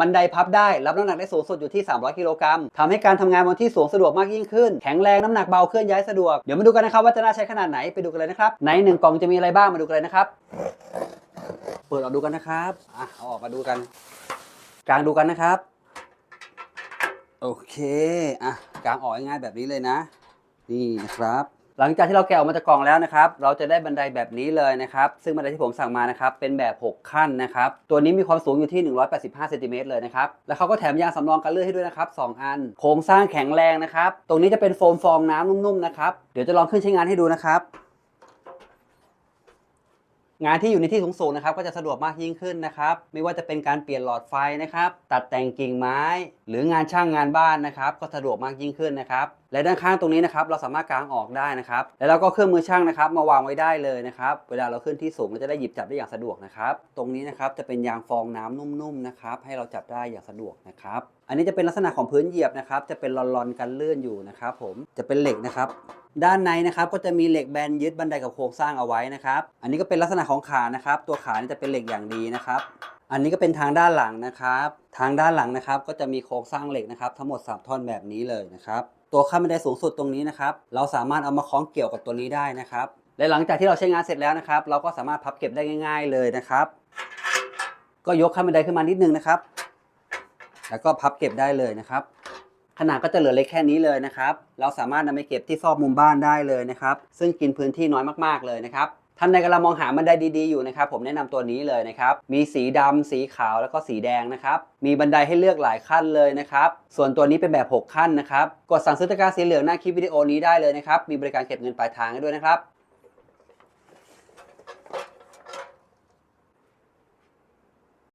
บันไดพับได้รับน้ำหนักได้สูงสุดอยู่ที่ 300 กิโลกรัมทำให้การทำงานบนที่สูงสะดวกมากยิ่งขึ้น แข็งแรงน้ำหนักเบาเคลื่อนย้ายสะดวก เดี๋ยวมาดูกันนะครับว่าจะน่าใช้ขนาดไหนไปดูกันเลยนะครับ ในหนึ่งกล่องจะมีอะไรบ้างมาดูกันเลยนะครับ เปิดออกดูกันนะครับอะเอาออกมาดูกัน กลางดูกันนะครับ โอเคอะกลางออกง่ายๆแบบนี้เลยนะ นี่นะครับ หลังจากที่เราแกะออกมาจากกล่องแล้วนะครับ เราจะได้บันไดแบบนี้เลยนะครับ ซึ่งบันไดที่ผมสั่งมานะครับ เป็นแบบ 6 ขั้นนะครับ ตัวนี้มีความสูงอยู่ที่ 185เซนติเมตรเลยนะครับ แล้วเขาก็แถมยางสำรองกันลื่อนให้ด้วยนะครับ2อัน โครงสร้างแข็งแรงนะครับ ตรงนี้จะเป็นโฟมฟองน้ำนุ่มๆนะครับ เดี๋ยวจะลองขึ้นใช้งานให้ดูนะครับ งานที่อยู่ในที่สูงๆนะครับก็จะสะดวกมากยิ่งขึ้นนะครับ ไม่ว่าจะเป็นการเปลี่ยนหลอดไฟนะครับ ตัดแต่งกิ่งไม้ หรืองานช่างงานบ้านนะครับ ก็สะดวกมากยิ่งขึ้นนะครับและด้านข้างตรงนี้นะครับเราสามารถกางออกได้นะครับ แล้วเราก็เครื่องมือช่างนะครับ มาวางไว้ได้เลยนะครับ เวลาเราขึ้นที่สูงเราจะได้หยิบจับได้อย่างสะดวกนะครับ ตรงนี้นะครับจะเป็นยางฟองน้ำนุ่มๆนะครับ ให้เราจับได้อย่างสะดวกนะครับ อันนี้จะเป็นลักษณะของพื้นเหยียบนะครับ จะเป็นลอนๆกันลื่อนอยู่นะครับ ผมจะเป็นเหล็กนะครับ ด้านในนะครับก็จะมีเหล็กแบนยึดบันไดกับโครงสร้างเอาไว้นะครับ อันนี้ก็เป็นลักษณะของขานะครับ ตัวขานี่จะเป็นเหล็กอย่างดีนะครับ อันนี้ก็เป็นทางด้านหลังนะครับ ทางด้านหลังนะครับ ก็จะมีโครงสร้างเหล็กนะครับ ทั้งหมด 3 ท่อนแบบนี้เลยนะครับ ตัวขั้นบันไดสูงสุดตรงนี้นะครับ เราสามารถเอามาคล้องเกี่ยวกับตัวนี้ได้นะครับ และหลังจากที่เราใช้งานเสร็จแล้วนะครับ เราก็สามารถพับเก็บได้ง่าย ๆ เลยนะครับ ก็ยกขั้นบันไดขึ้นมานิดนึงนะครับ แล้วก็พับเก็บได้เลยนะครับ ขนาดก็จะเหลือเล็กแค่นี้เลยนะครับ เราสามารถนำไปเก็บที่ซอกมุมบ้านได้เลยนะครับ ซึ่งกินพื้นที่น้อยมากๆเลยนะครับท่านใดกำลังมองหาบันไดดีๆอยู่นะครับ ผมแนะนำตัวนี้เลยนะครับ มีสีดำสีขาวแล้วก็สีแดงนะครับ มีบันไดให้เลือกหลายขั้นเลยนะครับ ส่วนตัวนี้เป็นแบบ 6 ขั้นนะครับ กดสั่งซื้อตะกร้าสีเหลืองหน้าคลิปวิดีโอนี้ได้เลยนะครับ มีบริการเก็บเงินปลายทางให้ด้วยนะครับ